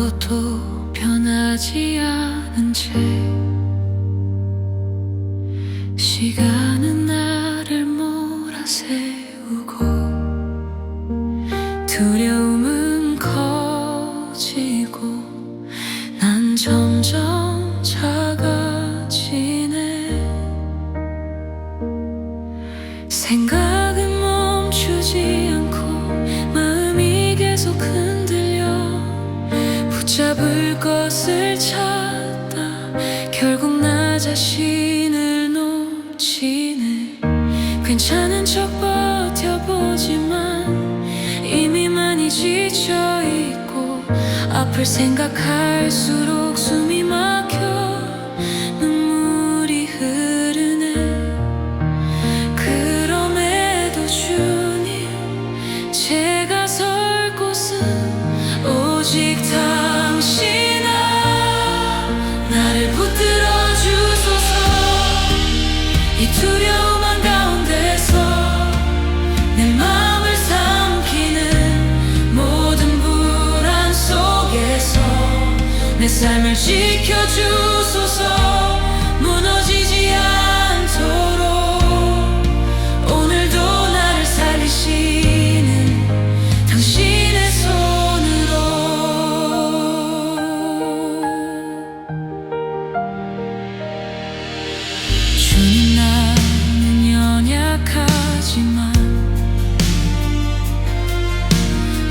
아무것도 변하지 않은 채 시간은 나를 몰아세우고 두려움은 커지고 난 점점 것을 찾다 결국 나 자신을 놓치네. 괜찮은 척 버텨보지만 이미 많이 지쳐있고 앞을 생각할수록 숨 붙들어 주소서. 이 두려움 한 가운데서 내 마음을 삼키는 모든 불안 속에서 내 삶을 지켜주소서 연약하지만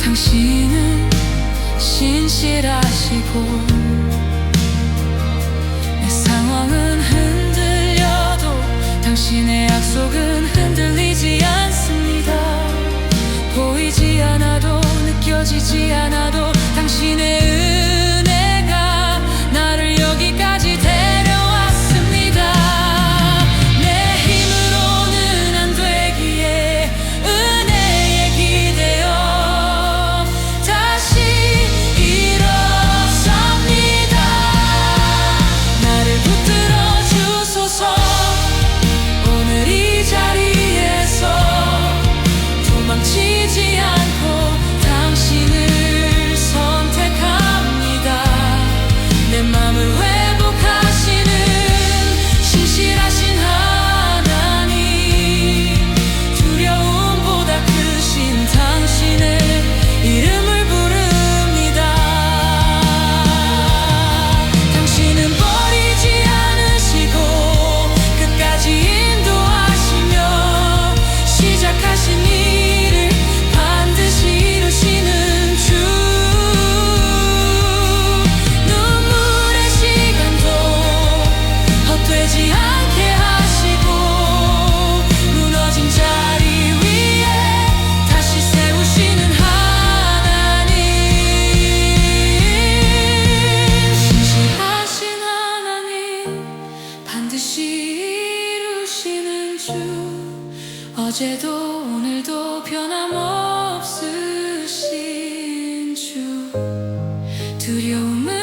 당신은 신실하시고 내 상황은 흔들려도 당신의 약속은 흔들리 주 어제도 오늘도 변함없으신 주. 두려움은